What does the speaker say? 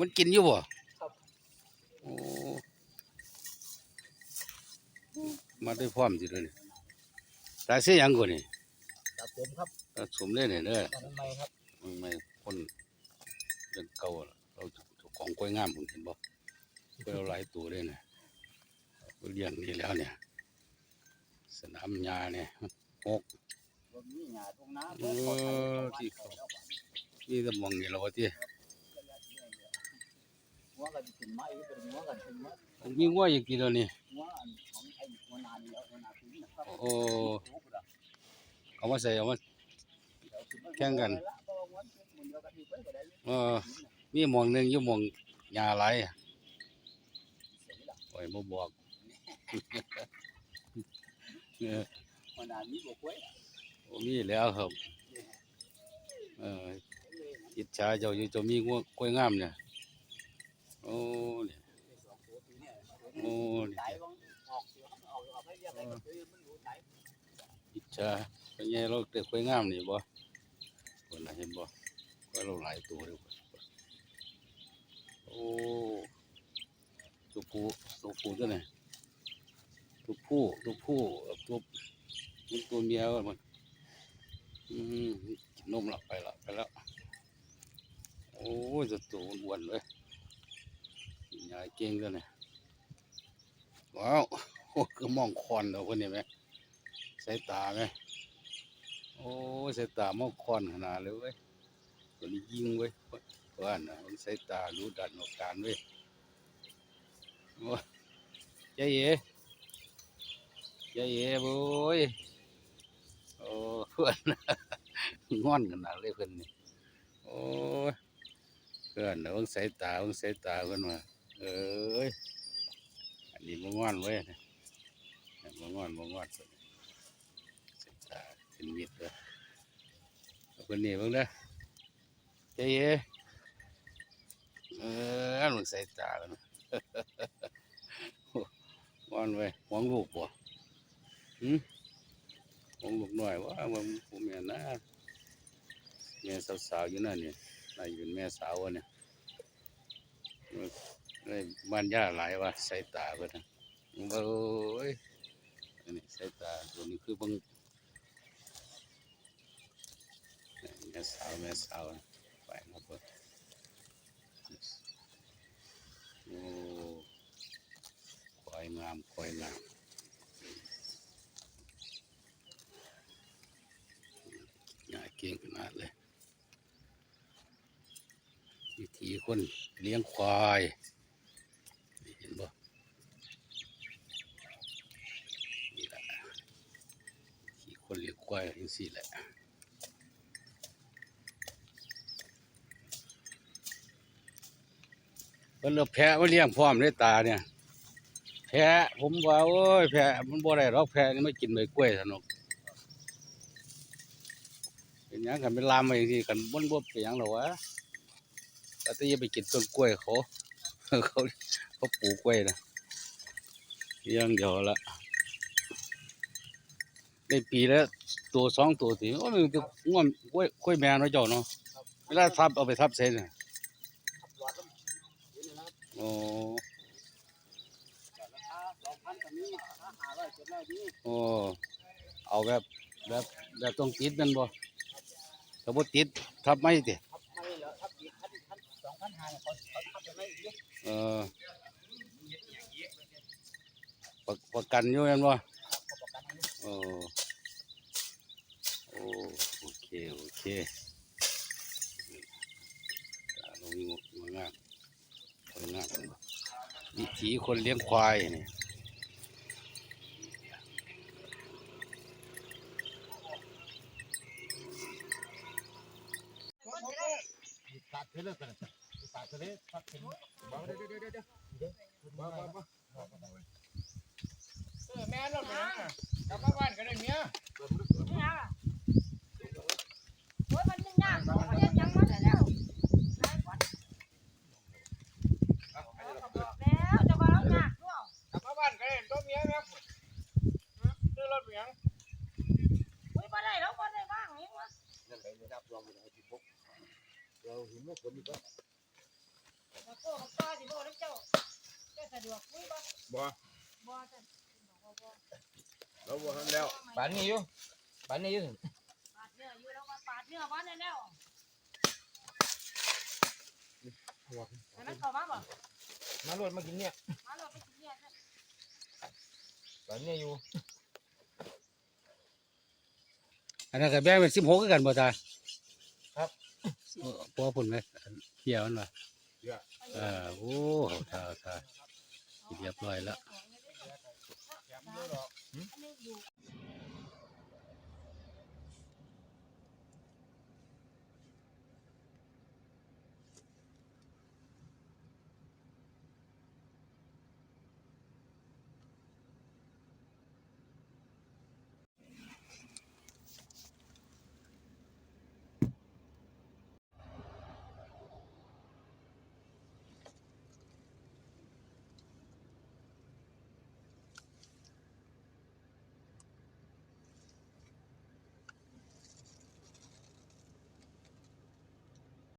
มันกินอยู่บ่ครับโอ้มาด้วยพร้อมสิเลยนี่ตาเสียหยังก่อนนี่ครับผมครับตาสมเลยเนี่ยเด้อตอนนั้นไม่ครับมันไม่คนเรื่องเก่าล่ะเราเจ้าของกล้วยงามผมเห็นบ่กล้วยเราหลายตัวเลยนะเอาเลี้ยงนี่แล้วเนี่ย สนามหญ้าเนี่ยหกรถนี้หยาตรงน้เออที่เขานี่ก็มองนี่เราว่าที่ หัวกันถึงไม้เป็นหัวกันถึงไม้ผมมีว่าอย่างกี่แล้วนี่หัวของไอ้หัวนานแล้วหัวนาถึงนะครับโอ้เอามาใส่เอามาแข่งกันเออมีหมองหนึ่งอยู่หมองหญ้าหลายอะโอ้ยบ่บอกเออหัวนานนี้บอกไว้บ่มีแล้วครับเอออิจฉาเจ้าอยู่เจ้ามีงัวกล้วยงามเนี่ยโอ้เนี่ยโอ้นี่ ตายบ้างออกเดี๋ยวออกออกให้เรียกอะไรก็คือมันรู้ตาย อิ จฉาเป็นไงเราเด็กกล้วยงามนี่บ่คนน่ะเห็นบ่กล้วยเราหลายตัวเลยโอ้ตัวผู้ตัวผู้ตัวไหนตัวผู้ตัวผู้ตัวมันตัวเมียก็มันอืมกินนมละไปละไปแล้วโอ้ยจะตัวอ้วนเลยยายเก่งตัวเนี่ยว้าวโอ้คือมองคอนเราคนนี้ไหม สายตาไหมโอ้สายตามองคอนขนาดเลยเว้ยตัวนี้ยิงเว้ยว่าน่ะมันสายตารู้ดันออกการเว้ยโอ้ยใจเอ๋ใจเอ๋โว้ยโอ้เพื่อนงอนขนาดเลยเพื่อนนี่โอ้ยเพื่อนเดี๋ยวสายตาเบิ่งสายตาเพื่อนว่าเอ้ยอันนี้บ่งอนเว้ยนะบ่งอนบ่งอนเพิ่น สาเป็นมิตรเลยเอาเพิ่นนี่เบิ่งเด้อใจเอ๋เอออันมันสายตาเพิ่นงอนเว้หวังลูกบ่หึหวงลูกหน้อยว่ามันบ่แม่นะแม่สาวๆอยู่นั่นเนี่ยน่าอยู่เป็นแม่สาวเนี่ยเอ้บ้านย่าหลายว่าใสายตาเพิ่นนะเบ้ยอันนี้ใสายตาตัวนี้คือบิ่งแม่สาวแม่สาวนะไปมาเบิ่งโอ้ควายงามควายงามยายเก่งขนาดเลยวิธีคนเลี้ยงควายเห็นบ่นี่แหละวิธีคนเลี้ยงควายอย่างสี่แหละ เพิ่นเอาแพะมาเลี้ยงพร้อมในตาเนี่ย แพะผมว่าโอ้ยแพะมันบ่ได้หรอกแพะนี่ไม่กินใบกล้วยสนุกเป็นยังกันเป็นลามอย่างนี้กันบ่นบ่เป็นยังหรอวะแต่ที่ไปกินต้นกล้วยเขาเขาเขาปลูกกล้วยนะเลี้ยงเดียวละได้ปีแล้วตัวสองตัวสิโอ้ยมันจะง่วงกล้วยกล้วยแม่เนาะเจ้าเนาะเวลาทับเอาไปทับเส้นน่ะ ขับรถอยู่นะครับ โอ้ราคาสองพันกับนี้ราคาห้าร้อยเอยนี้โอ้เอาแบบแบบแบบต้องติดแมันบ่ถ้าบ่ติดทับไม่ติเออประประกันอยู่แม่นบ่โอ้โอ้โอเค โอเคตาลงงงงามสวยงาม วิถีคนเลี้ยงควายนี่ตัดไปเลยกันตัดไปเลยตัดไปเลยเดี๋ยวเดี๋ยวเดี๋ยวเดี๋ยวเดี๋ยวมามามาเออแม่เราไปนั่งน่ะกลับมาบ้านก็ได้เมีย โอ้ยมันยังยากเนาะเรียกยังมาแล้วแล้วจะมาแล้วยากด้วย กลับมาบ้านก็ได้ตัวเมียแม่พุ่น ซื้อรถเมียงอุ้ยมาได้แล้วมาได้บ้างนี่วะนั่นเลยนับรวมกันให้ที่พกเราเห็นว่าคนนี้ก็ไปตะโก้กับป้าสิบ่แล้วเจ้าเจ้าสะดวกคุยบ่บ่บ่จ้ะบอกว่าบ่เราบ่ทันแล้วปานนี้อยู่ปานนี้อยู่ปาดเนื้ออยู่แล้วก็ปาดเนื้อมาน่แล้วให้มันเข้ามาบ่มาโลดมากินเนี่ยมาเราไปกินเนี่ยจ้ะปานนี้อยู่ อันนั้นก็แบ่งเป็นสิบหกคือกันบ่ตาเออพอพุ่นไหมเกี่ยวมันว่ะเออโอ้ตาตาเรียบร้อยแล้วอันนี้อยู่